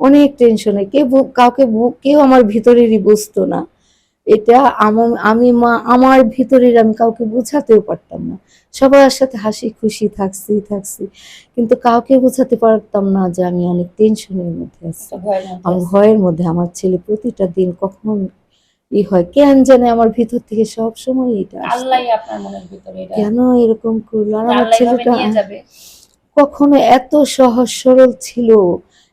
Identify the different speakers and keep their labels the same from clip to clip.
Speaker 1: অনেক টেনশনে কেউ কাউকে কেউ আমার ভিতরেরই বুঝতো না। এটা আমার আমি মা আমার ভিতরের আমি কাউকে বোঝাতেও পারতাম না। সবার সাথে হাসি খুশি থাকছি থাকছি। কিন্তু কাউকে বোঝাতে পারতাম না যে আমি অনেক টেনশনের মধ্যে আছি। আমার ভয়ের মধ্যে আমার ছেলে প্রতিটা দিন কখন ই হয় কেন জানে আমার ভিতর থেকে সব সময় এটা। কেন এরকম করল? আর আমার ছেলেটা কখনো এত সহজ সরল ছিল।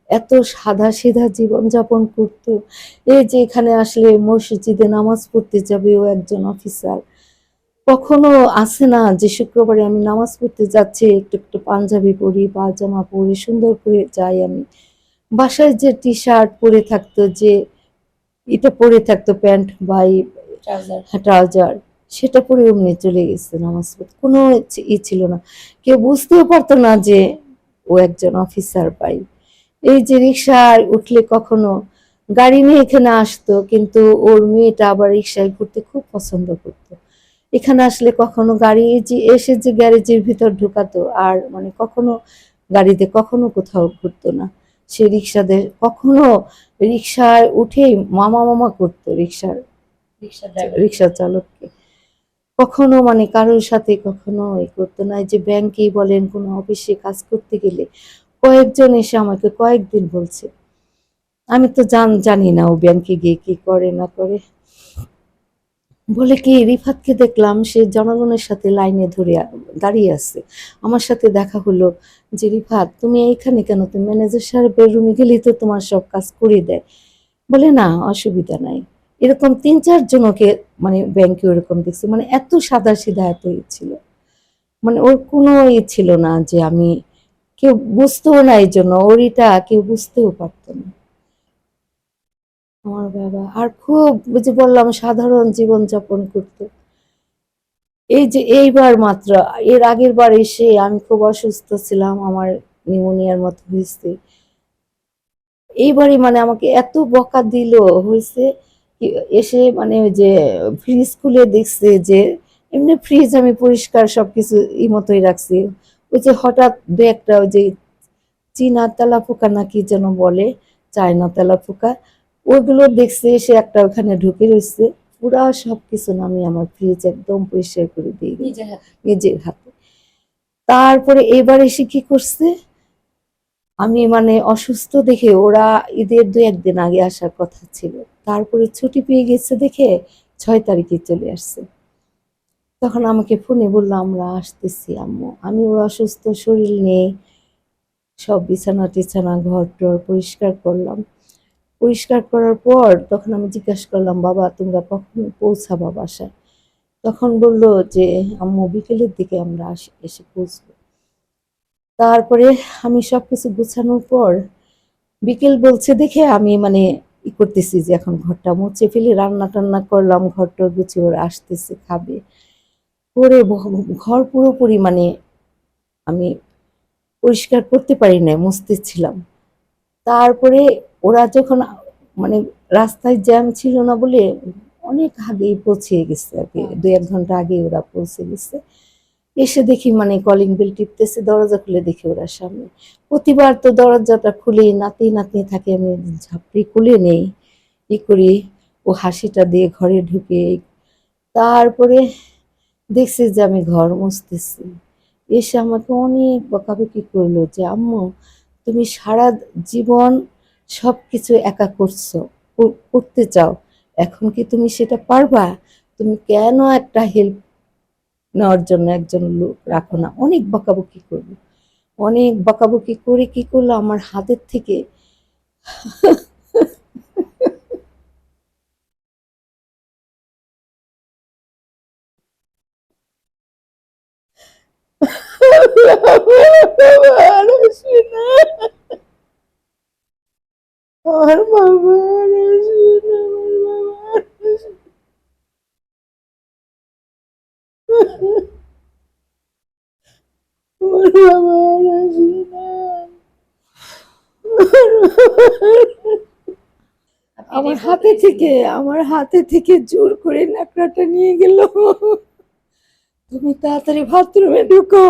Speaker 1: এত সাদা সিধা জীবন যাপন করতো। এই যে এখানে আসলে মসজিদে নামাজ পড়তে যাবে ও একজন অফিসার। কখনো আসে না যে শুক্রবারে আমি নামাজ পড়তে যাচ্ছি একটু একটু পাঞ্জাবি পরি পাজামা পরি সুন্দর করে যাই আমি। বাসায় যে টি শার্ট পরে থাকতো যে এটা পরে থাকতো প্যান্ট বা
Speaker 2: ট্রাউজার
Speaker 1: ট্রাউজার সেটা পরে এমনি চলে গেছে নামাজ পড়তে। কোনো ই ছিল না। কেউ বুঝতেও পারতো না যে ও একজন অফিসার পাই এই যে রিক্সায় উঠলে কখনো গাড়ি নিয়ে এখানে আসতো কিন্তু ওর মেয়েটা আবার রিক্সায় ঘুরতে খুব পছন্দ করতো। এখানে আসলে কখনো গাড়ি যে এসে যে গ্যারেজের ভিতর ঢুকাতো আর মানে কখনো গাড়িতে কখনো কোথাও ঘুরতো না। সে রিক্সাদের কখনো রিক্সায় উঠেই মামা মামা করতো রিক্সার
Speaker 2: রিক্সা
Speaker 1: রিক্সা চালককে। কখনো মানে কারোর সাথে কখনো এ করতো না এই যে ব্যাংকেই বলেন কোনো অফিসে কাজ করতে গেলে কয়েকজন এসে আমাকে কয়েকদিন বলছে। আমি তো জান, জানি না ও ব্যাংকে গিয়ে কি করে, না করে। বলে কি, রিফাতকে দেখলাম, সে জনগণের সাথে লাইনে ধরে দাঁড়িয়ে আছে। আমার সাথে দেখা হলো যে, রিফাত, তুমি এইখানে কেন? তুমি ম্যানেজার সাহেবের রুমে গেলেই তো তোমার সব কাজ করে দেয়। বলে, না, অসুবিধা নাই। এরকম তিন, চার জনকে মানে ব্যাংকে ওরকম দেখছি। মানে এত সাদা সিধা এত ছিল। মানে ওর কোনো ই ছিল না যে আমি কেউ বুঝতেও না এই জন্য ওর এটা কেউ বুঝতেও পারতো না। আমার বাবা, আর খুব যে বললাম, সাধারণ জীবন যাপন করতো। এই যে এইবার মাত্র, এর আগের বার এসে আমি খুব অসুস্থ ছিলাম, আমার নিউমোনিয়ার মতো হয়েছে। এইবারই মানে আমাকে এত বকা দিল, হয়েছে এসে মানে ওই যে ফ্রিজ খুলে দেখছে যে, এমনি ফ্রিজ আমি পরিষ্কার সবকিছু ই মতোই রাখছি। ওই যে হঠাৎ দু একটা ওই যে চীনা তেলা পোকা নাকি যেন বলে চায়না তেলা পোকা ওইগুলো দেখছে এসে একটা ওখানে ঢুকে রয়েছে। পুরা সবকিছু নামি আমার ফ্রিজ একদম পরিষ্কার করে দিয়ে
Speaker 2: নিজের হাতে।
Speaker 1: তারপরে এবার এসে কি করছে? আমি মানে অসুস্থ দেখে ওরা ঈদের দু একদিন আগে আসার কথা ছিল। তারপরে ছুটি পেয়ে গেছে দেখে ছয় তারিখে চলে আসছে। তখন আমাকে ফোনে বলল, আমরা আসতেছি, আম্মু। আমি অসুস্থ, শরীর নেই। সব বিছানা টিছানা, ঘর টর পরিষ্কার করলাম। পরিষ্কার করার পর তখন আমি জিজ্ঞাসা করলাম, বাবা, তোমরা কখন পৌঁছাবা বাসায়? তখন বলল যে, আম্মু, বিকেলের দিকে আমরা আসি- এসে পৌঁছবো। তারপরে আমি সবকিছু গুছানোর পর বিকেল বলছে দেখে আমি মানে ই করতেছি যে, এখন ঘরটা মুছে ফেলে, রান্না টান্না করলাম ঘরটা গুছিয়ে ওরা আসতেছে, খাবে। করে ঘর পুরোপুরি মানে আমি পরিষ্কার করতে পারি না মুছতেছিলাম তারপরে ওরা যখন মানে রাস্তায় জ্যাম ছিল না বলে অনেক আগেই পৌঁছে গেছে আর কি দু এক ঘণ্টা আগে ওরা পৌঁছে গেছে। এসে দেখি মানে কলিং বেল টিপতেছে, দরজা খুলে দেখি ওরা সামনে। প্রতিবার তো দরজাটা খুলে, নাতি নাতনি থাকে, আমি ঝাপড়ি খুলে নেই, ই করি, ও হাসিটা দিয়ে ঘরে ঢুকে। তারপরে দেখছে যে আমি ঘর মুছতেছি। এসে আমাকে অনেক বকাবকি করল যে, আম্মু, তুমি সারা জীবন সব কিছু একা করছ করতে চাও, এখন কি তুমি সেটা পারবা? তুমি কেন একটা হেল্প নেওয়ার জন্য একজন লোক রাখো না? অনেক বকাবকি করল। অনেক বকাবকি করে কি করল? আমার হাতের থেকে আমার আমার। আমার হাতে থেকে, আমার হাতে থেকে জোর করে নাকড়াটা নিয়ে গেল তুমি তাড়াতাড়ি বাথরুমে ঢুকো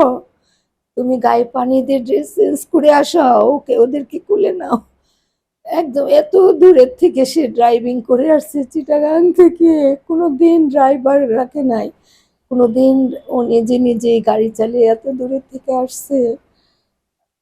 Speaker 1: তুমি গায়ে পানি দিয়ে ড্রেস চেঞ্জ করে আসাও ওকে, ওদেরকে কুলে নাও। একদম, এত দূরের থেকে সে ড্রাইভিং করে আসছে চিটাগাং থেকে। কোনো দিন ড্রাইভার রাখে নাই। কোনো দিন ও নিজে নিজে গাড়ি চালিয়ে এত দূরের থেকে আসছে।